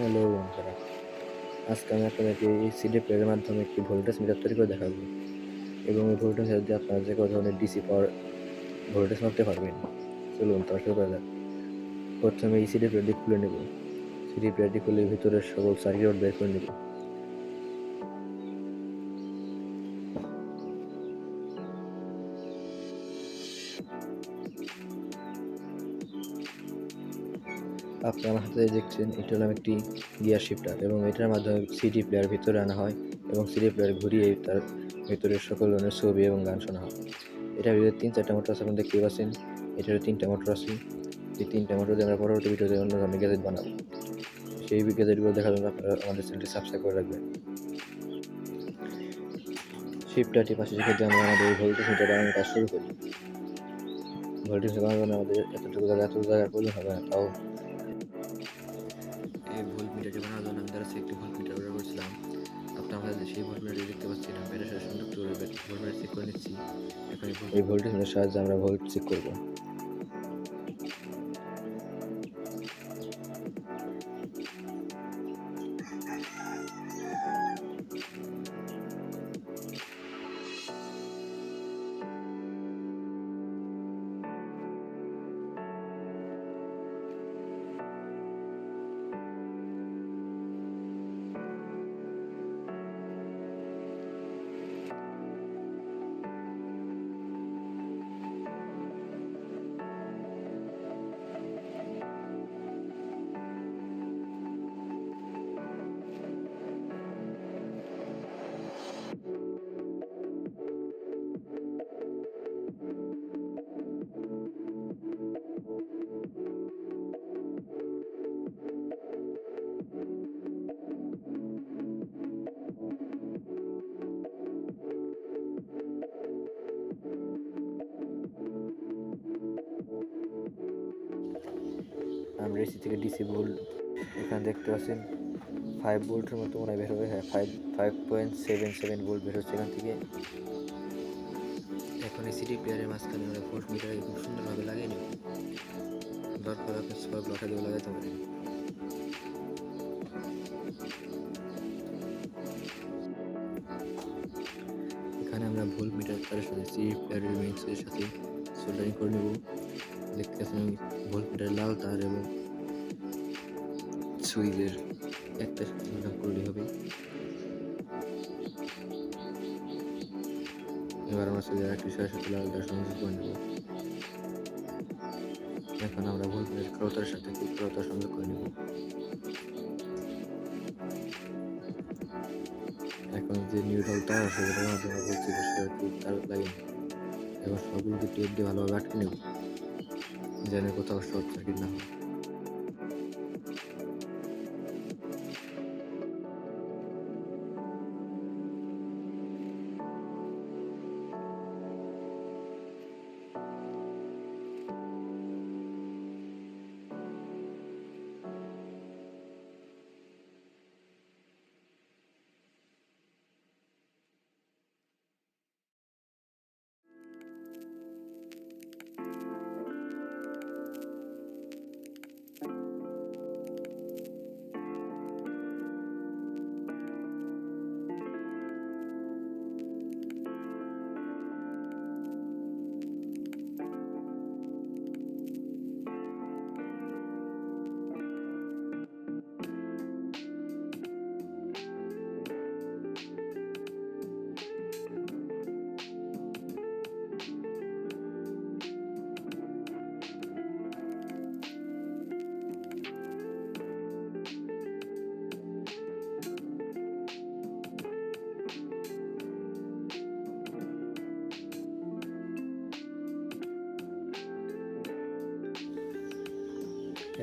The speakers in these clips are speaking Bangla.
হ্যালো, বন্ধুরা। আজকে আমি আপনাদেরকে এই সিডি প্লেয়ের মাধ্যমে একটি ভোল্টেজ মিটার তৈরি করে দেখাবো। এবং এই ভোল্টেজ দিয়ে আপনারা যে কোনো ধরনের ডিসি পাওয়ার ভোল্টেজ মাপতে পারবেন। চলুন তার শুরু করা যাক। প্রথমে এই সিডি প্লেয়ারটি খুলে নেব। সিডি প্লেয়ারটি খুলে ভিতরের সকল সার্কিট বের করে নেব। আপনি আমার হাতে দেখছেন, এটা হলো একটি গিয়ার শিফটার এবং এটার মাধ্যমে সিডি প্লেয়ার ভিতরে আনা হয় এবং সিডি প্লেয়ার ঘুরিয়ে তার ভিতরে সকল ধরনের ছবি এবং গান শোনা হয়। এটার ভিতরে তিন চারটা মোটর আছে, আপনি দেখতে পাচ্ছেন। এটারও তিনটা মোটর আছে। এই তিনটা মোটর দিয়ে আমরা পরবর্তী ভিডিওতে অন্য ধরনের গ্যাজেট বানাবো। সেই গ্যাজেটগুলো দেখার জন্য আপনারা আমাদের চ্যানেলটি সাবস্ক্রাইব করে রাখবেন। শিফটারটি পাশে দিয়ে আমরা আমাদের ভোল্টেজ মিটার বানানোর কাজ শুরু করি। ভোল্টেজ বানানোর আমাদের এতটুকু জায়গা এত জায়গার প্রয়োজন হবে না, তাও একটি ভোল্ট মিটার অর্ডার করেছিলাম। আপনার আমাদের সেই ভোল্ট মিটারটি দেখতে পাচ্ছি এটা সাথে সুন্দর করে ভোল্ট মিটার চেক করে নিচ্ছি। এখন এই ভোল্টেজ সাহায্যে আমরা ভোল্ট চেক করব। এসি থেকে ডিসি ভোল্ট এখানে দেখতে পাচ্ছেন ফাইভ ভোল্টের মতো মনে হয় বের হবে হ্যাঁ five five point seven seven volt বের হচ্ছে এখান থেকে। এখন এই সিডি প্লেয়ারের মাঝখানে আমরা ভোল্ট মিটারে খুব সুন্দরভাবে লাগিয়ে নেব দরকার আপনি সব লটা দিয়ে লাগাতে পারেন। এখানে আমরা ভোল্ট মিটার তার সাথে সিডি প্লেয়ারের মিক্সের সাথে। সোল্ডারিং করে নেব। দেখতে পাচ্ছেন ভোল্ট মিটার লাল তার এবং সুইচের একটা সংযোগ করলেই হবে। এবার আমরা সুইচের একটি সাথে সাথে লাল তার সংযোগ করে নেব এখন আমরা ভোল্টেজের ক্রতার সাথে ক্রতার সংযোগ করে নেব। এখন যে নিউট্রাল তার আছে যেটার মাধ্যমে বলছি তার নেব এবার সবগুলোকে টেপ দিয়ে ভালোভাবে আটকে নেব। যেন কোথাও শর্ট সার্কিট না হয়।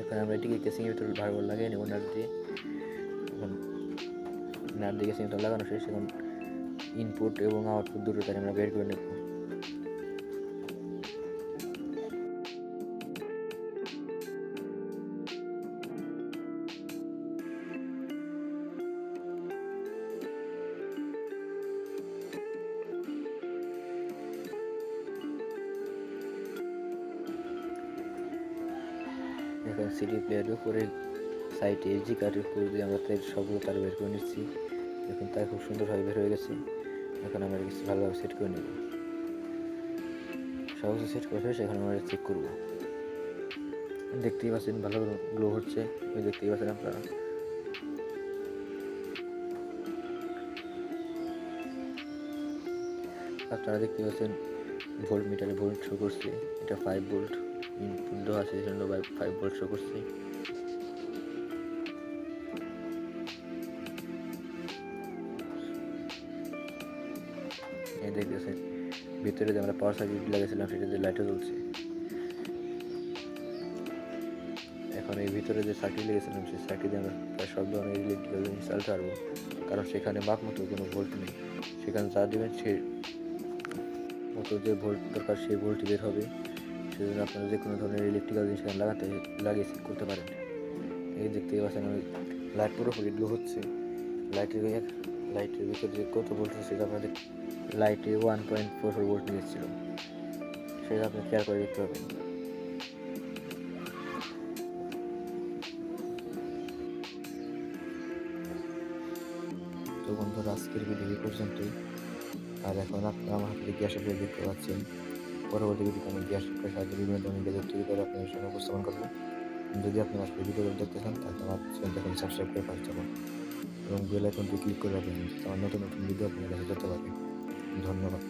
এখন আমরা এটিকে কেসিংয়ের ভিতরে ভালো লাগিয়ে নেব নাট দিয়ে। এখন নাট দিয়ে কেসিং ভিতরে লাগানো শেষ, এখন ইনপুট এবং আউটপুট দুটো তার আমরা বের করে নেব। এখন সিডি প্লেয়ারের উপরে সাইটে এসডি কার্ডের উপর দিয়ে আমরা তার সবগুলো তার বের করে নিচ্ছি। এখন তাই খুব সুন্দরভাবে বের হয়ে গেছে। এখন আমরা কিছু ভালোভাবে সেট করে নেব। কিছু সেট করে ফেলে সেখানে আমরা চেক করব। দেখতেই পাচ্ছেন, ভালো গ্লো হচ্ছে। ওই দেখতেই পাচ্ছেন আপনারা। আপনারা দেখতে পাচ্ছেন ভোল্ট মিটারে ভোল্ট শো করছে। এটা ফাইভ ভোল্ট ইনপুট দেওয়া আছে সেজন্য ফাইভ ভোল্ট শো করছে। এই দেখতেছেন, ভিতরে যে আমরা পাওয়ার সার্কিট লাগিয়েছিলাম সেটাতে লাইটও জ্বলছে। এখন এই ভিতরে যে সার্কিট লেগেছিলাম সেই সার্কিটে আমরা প্রায় সব ধরনের ইলেকট্রিক্যাল জিনিস চালাতে পারব কারণ সেখানে মাপ মতো কোনো ভোল্ট নেই। সেখানে যা দেবেন সে মতো যে ভোল্ট দরকার, সেই ভোল্ট বের হবে। সেজন্য আপনারা যে কোনো ধরনের ইলেকট্রিক্যাল জিনিস লাগাতে, লাগিয়ে সেট করতে পারেন। এই দেখতেই পাচ্ছেন ওই লাইট পুরোপুরি গ্লো হচ্ছে। লাইটের লাইটের ভিতরে যে কত ভোল্ট সেটা আপনাদের লাইটে one point four four volt নিয়েছিল সেটা আপনি কেয়ার করে দেখতে পাবেন। তো বন্ধুরা, আজকের ভিডিও পর্যন্তই। আর এখন আপনারা আমার হাতে গ্যাস শিপটা দেখতে পাচ্ছেন পরবর্তী ভিডিওতে আমি গ্যাস শিক্ষার সাহায্যে, বিভিন্ন ধরনের গেজেট তৈরি করে আপনাদের সামনে উপস্থাপন করব যদি আপনি আসলে ভিডিও দেখতে চান, তাহলে আমার চ্যানেলটা এখন সাবস্ক্রাইব করে পাশে থাকুন এবং বেল আইকনটি ক্লিক করে রাখবেন আমার নতুন নতুন ভিডিও আপনার কাছে যেতে পারে। ধন্যবাদ।